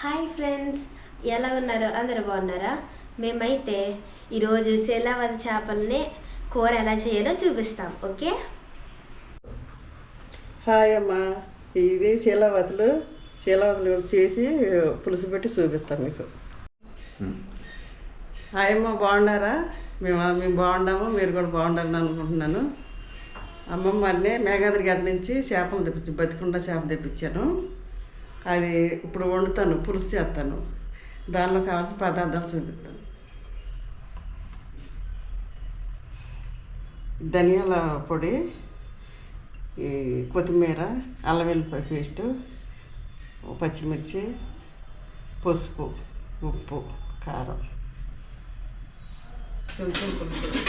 Hi friends ఎలా ఉన్నారు? అందరు బాగున్నారా? మేమైతే ఈరోజు శీలావతి చేపల్ని కూర ఎలా చేయాలో చూపిస్తాం ఓకే? హాయ్ అమ్మా ఇది శీలావతులు శీలావతులు చేసి పులుసు పెట్టి చూపిస్తాం మీకు. హాయ్ అమ్మ బాగున్నారా? మేము మేము బాగున్నాము మీరు కూడా బాగుండాలని అనుకుంటున్నాను. అమ్మమ్మ అన్నీ మేఘాద్రి గడ్డ నుంచి చేపలు తెప్పించి బతికుండా చేప తెప్పించాను. అది ఇప్పుడు వండుతాను పులుసు చేస్తాను. దానిలో కావాల్సిన పదార్థాలు చూపిస్తాను. ధనియాల పొడి ఈ కొత్తిమీర అల్లం వెల్లిపాయ పేస్టు పచ్చిమిర్చి పసుపు ఉప్పు కారం. కొంచెం పులుసు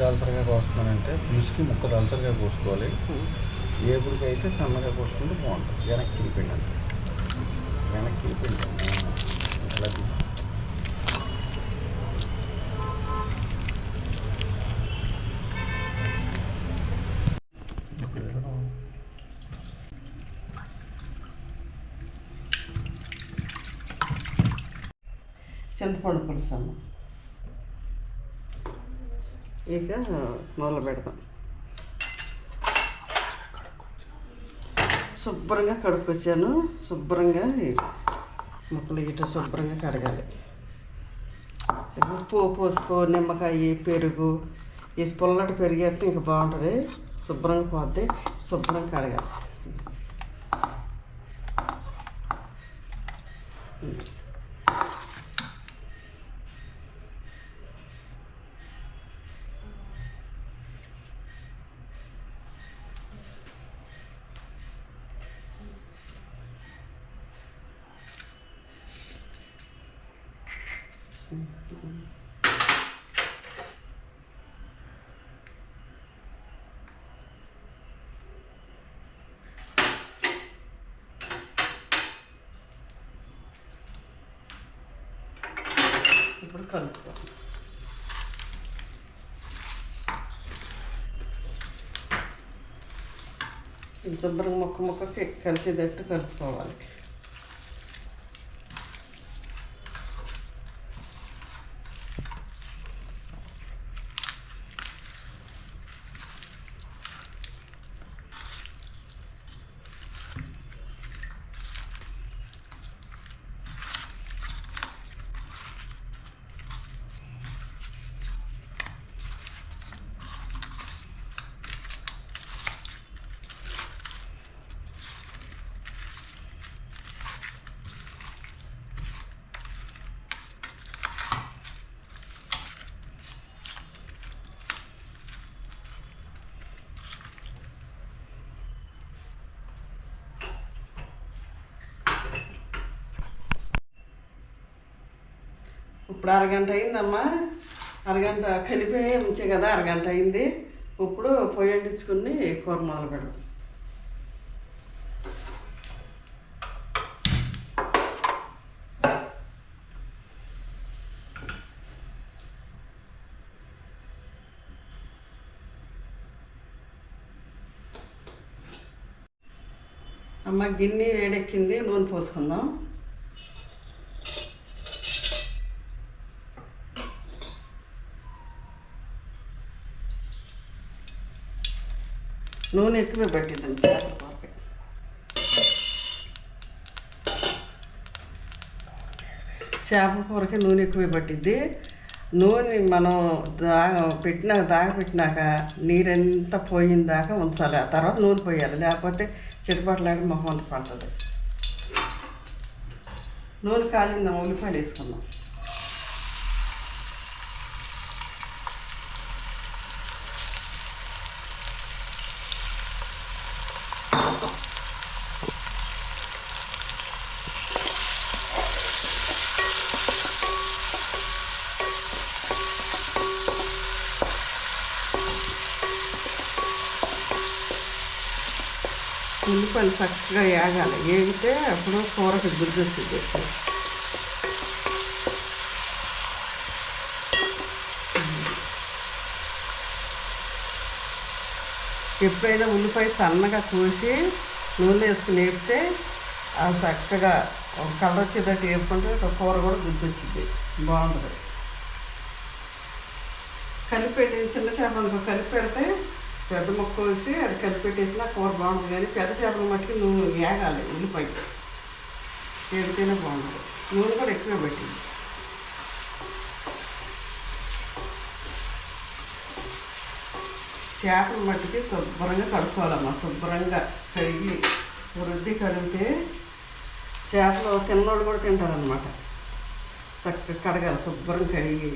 దాల్సరిగా ముక్క దళసరిగా కోస్తున్నానంటే పులుసుకి ముక్క దళసరిగా కోసుకోవాలి. ఏపుడికి అయితే సన్నగా కోసుకుంటే బాగుంటుంది. వెనక్కి పిండి అంతే. వెనక్కి పిండి. ఎలా చింతపండు పులుసు అమ్మ. ఇక మొదలు పెడతాం. శుభ్రంగా కడుక్కొచ్చాను. శుభ్రంగా ముక్కలు ఇటు శుభ్రంగా కడగాలి. ఉప్పు పోసుకో నిమ్మకాయ పెరుగు ఈ పుల్లటి పెరిగేస్తే ఇంకా బాగుంటుంది. శుభ్రంగా పోతే శుభ్రంగా కడగాలి. ఇప్పుడు కలుపుతాం ఇది శుభ్రంగా ముక్క ముక్కకి కలిసేటట్టు కలుపుకోవాలి. ఇప్పుడు అరగంట అయిందమ్మా. అరగంట కలిపి ఉంచే కదా అరగంట అయింది. ఇప్పుడు పొయ్యి అంటించుకుని కూర మొదలు పెడదాం. అమ్మ గిన్నె వేడెక్కింది నూనె పోసుకుందాం. నూనె ఎక్కువ పట్టిద్దాం చేపల కూరకి చేపల కూరకి నూనె ఎక్కువ పట్టిద్ది. నూనె మనం దా పెట్టినాక దాగ పెట్టినాక నీరంతా పోయిన దాకా ఉంచాలి. ఆ తర్వాత నూనె పోయాలి. లేకపోతే చిటపట్లాడి మొహం అంత పడుతుంది. నూనె కాలిందా ఉల్లిపాయలు వేసుకుందాం. ఉల్లిపాయలు చక్కగా వేగాలి వేగితే అప్పుడు కూరకు గుర్తు వచ్చింది. ఎప్పుడైనా ఉల్లిపాయ సన్నగా కోసి నూనె వేసుకుని వేపితే అది చక్కగా ఒక కలర్ వచ్చేటట్టు వేపుకుంటే ఒక కూర కూడా గుర్తు వచ్చింది. బాగుంటుంది. కలిపి చిన్న చేపలకు కలిపి పెడితే పెద్ద ముక్క వేసి అది కలిపెట్టేసిన కూర బాగుంటుంది. కానీ పెద్ద చేపల మట్టుకి నూనె వేగాలి ఉల్లిపాయ వేగితేనే బాగుంటుంది. నూనె కూడా ఎక్కువ పెట్టింది. చేపల మట్టికి శుభ్రంగా కడుక్కోవాలమ్మా శుభ్రంగా కడిగి వృద్ధి కడిగితే చేపలు తిన్నోళ్ళు కూడా తింటారనమాట చక్కగా కడగాలి శుభ్రంగా కడిగి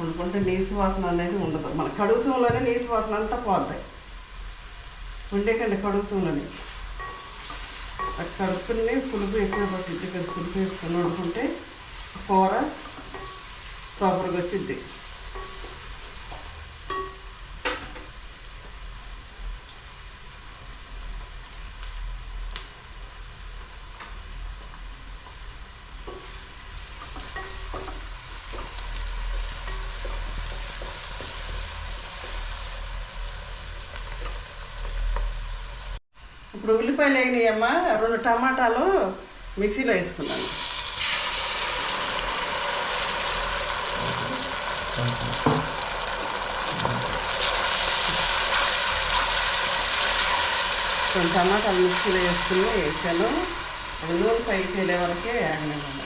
వండుకుంటే నీసు వాసన అనేది ఉండదు. మన కడుగుతూలోనే నీసు వాసన అంతా పోతాయి ఉండేకండి కడుగుతూలోనే ఆ కడుపుని పులుపు ఎక్కువ పట్టింది పులుపు వేసుకొని వండుకుంటే కూర సూపర్గా వచ్చింది ఇప్పుడు ఉల్లిపాయలు వేగినాయమ్మా రెండు టమాటాలు మిక్సీలో వేసుకున్నాను. రెండు టమాటాలు మిక్సీలో వేసుకుని వేసాను. అది నూనె పైకి వెళ్ళే వరకే వేగనివ్వండి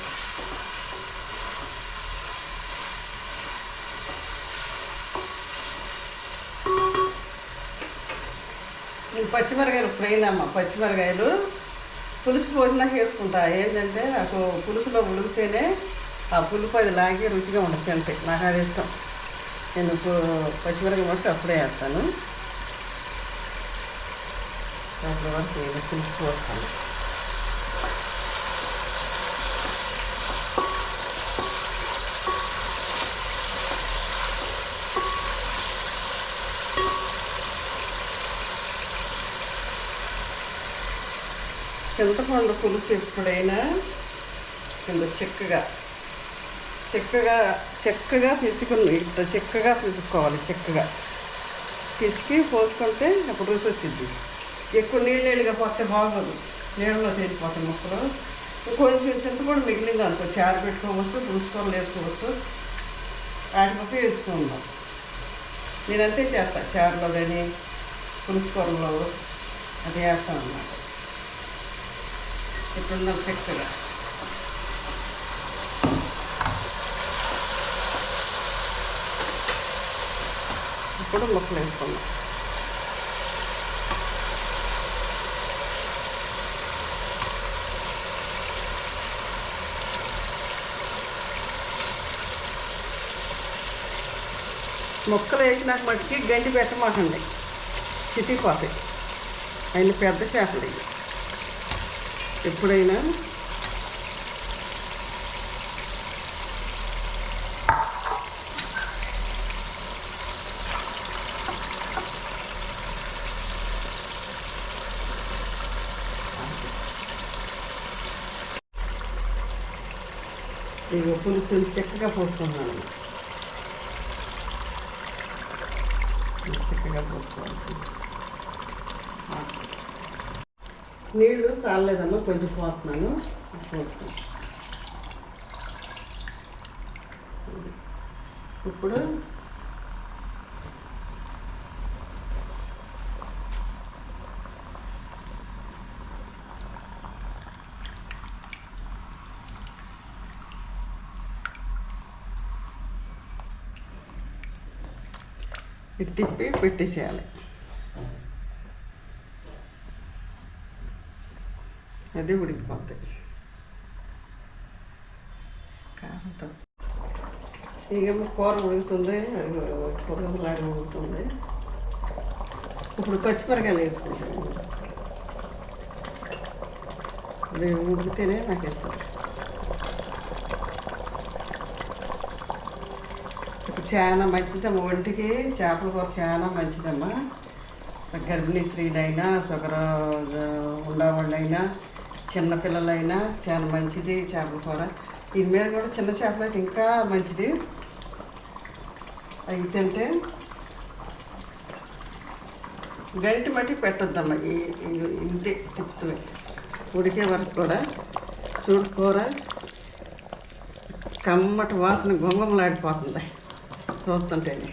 ఈ పచ్చిమిరకాయలు ఫ్రైన్ అమ్మ పచ్చిమిరకాయలు పులుసు పోసినాక వేసుకుంటా. ఏంటంటే నాకు పులుసులో ఉడికితేనే ఆ పులుపు అది లాగి రుచిగా ఉంటుంది అంతే. నాకు అది ఇష్టం. నేను పచ్చిమిరకాయ మొక్క అప్పుడే వేస్తాను. అప్పటి వరకు పులుసు పోస్తాను. చింతపండు పులుసు ఎప్పుడైనా కింద చెక్కగా చెక్కగా చెక్కగా పిసుకుని ఇంత చెక్కగా పిసుకోవాలి చెక్కగా. పిసికి పోసుకుంటే అప్పుడు రుచి వచ్చింది. ఎక్కువ నీళ్ళు నీళ్ళుగా పోతే బాగోదు నీళ్ళలో తేలిపోతాయి ముక్కలు. కొంచెం చింతపండు మిగిలింది అనుకో చారు పెట్టుకోవచ్చు పులుసుకొని వేసుకోవచ్చు. వాటి పక్క వేసుకుందాం. నేనంతే చేస్తాను చారులో కానీ పులుసుకొరలో అది వేస్తాను అన్నమాట ఇప్పుడున్న చక్కగా ఇప్పుడు ముక్కలు వేసుకుందాం ముక్కలు వేసినాక మట్టుకి గంటి పెట్టమాకండి. చితిపోతాయి అయిన పెద్ద చేపలు ఇవి. ఎప్పుడైనా? ఇక పులుసు చక్కగా పోసుకున్నాను. చక్కగా పోసుకోవాలి. నీళ్ళు చాలలేదమ్మా కొంచెం పోతున్నాను పోతున్నాను. ఇప్పుడు ఇది తిప్పి పెట్టేసేయాలి. అది ఉడికిపోతుంది కారంతో ఇక కూర ఉడుకుతుంది అది కూరలాడి ఉడుకుతుంది. ఇప్పుడు పచ్చిమిరకాయలు వేసుకుంటాను. అది ఉడికితేనే నాకు ఇష్టం. చాలా మంచిదమ్మా ఒంటికి చేపల కూర చాలా మంచిదమ్మా. గర్భిణీ స్త్రీలైనా షుగర్ ఉండేవాళ్ళైనా చిన్నపిల్లలైనా చాలా మంచిది చేపల కూర. దీని మీద కూడా చిన్న చేపలు అయితే ఇంకా మంచిది. అవి తింటే గంటి మట్టి పెట్టొద్దమ్మా. ఈ ఈ- ఇంతే తిప్పుతుంది ఉడికే వరకు కూడా చూడు కూర కమ్మటి వాసన గుంగమలాడిపోతుంది. చూస్తుంటేనే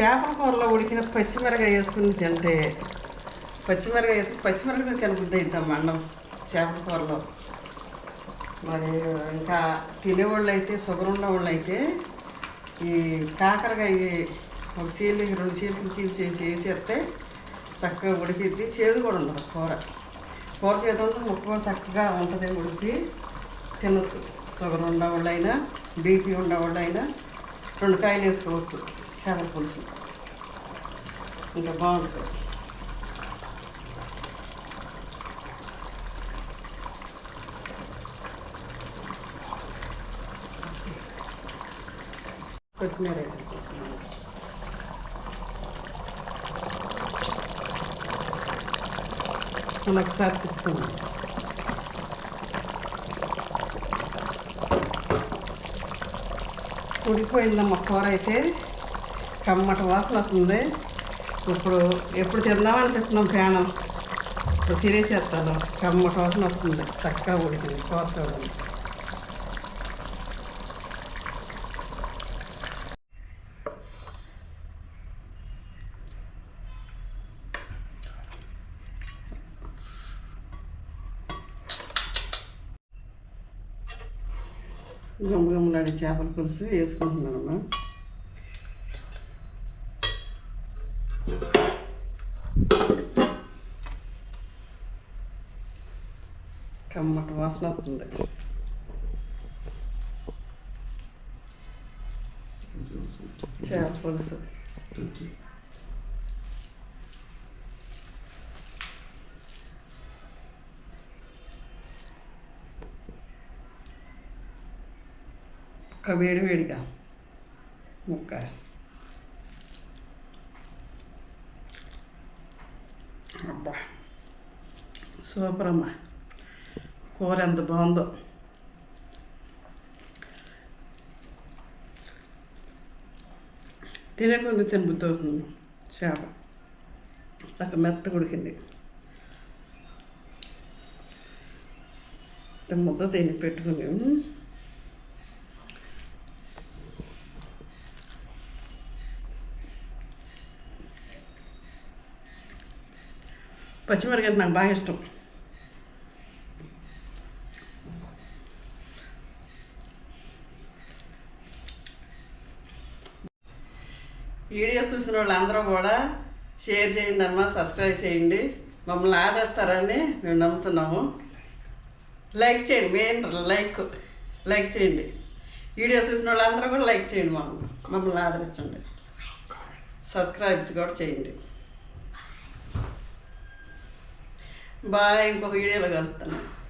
చేపల కూరలో ఉడికిన పచ్చిమిరకాయ వేసుకుని తింటే పచ్చిమిరకాయ వేసుకుని పచ్చిమిరకాయ తినబుద్ది అవుతాం అన్నం. చేపల కూరలో. మరి ఇంకా తినేవాళ్ళు అయితే షుగర్ ఉన్నవాళ్ళు అయితే ఈ కాకరకాయ ఒక చీలకి రెండు చీలకి చీలు చేసి వేసేస్తే చక్కగా ఉడికిద్ది. చేదు కూడా ఉండదు కూర. కూర చేదు ఉంటుంది ముక్క చక్కగా ఉంటుంది ఉడికి తినొచ్చు. షుగర్ ఉండేవాళ్ళైనా బీపీ ఉండేవాళ్ళైనా రెండు కాయలు వేసుకోవచ్చు చేపల పులుసు. ఇంకా బాగుంటుంది. కొత్తిమీర వేసేసుకుంటున్నాను ఒకసారి తిప్పుకున్నాను ఉడికిపోయిందమ్మ కూర అయితే. కమ్మటి వాసన వస్తుంది. ఇప్పుడు ఎప్పుడు తిందామనిపిస్తున్నాం ప్రయాణం ఇప్పుడు తినేసేస్తాను. కమ్మటి వాసన వస్తుంది. చక్కగా ఉడికింది కూర చూడండి. గుమ్మగుమ్మలాడి చేపల పులుసు వేసుకుంటున్నానమ్మా కమ్మటి వాసన వస్తుంది. చేపల పులుసు. ఒక వేడి వేడిగా. ముక్క. అబ్బా. సూపర్ అమ్మా కూర ఎంత బాగుందో. తినకుండా కొంచెం చేప. చక్క మెత్త ఉడికింది. ముద్ద తిని పెట్టుకుని పచ్చిమిరకాయ నాకు బాగా ఇష్టం. వీడియో చూసిన వాళ్ళందరూ కూడా షేర్ చేయండి అమ్మ సబ్స్క్రైబ్ చేయండి. మమ్మల్ని ఆదరిస్తారని మేము నమ్ముతున్నాము. లైక్ చేయండి మెయిన్ లైక్ లైక్ చేయండి. వీడియో చూసిన వాళ్ళందరూ కూడా లైక్ చేయండి మమ్మల్ని మమ్మల్ని ఆదరించండి. సబ్స్క్రైబ్స్ కూడా చేయండి. బాగా ఇంకొక వీడియోలో కలుగుతున్నాను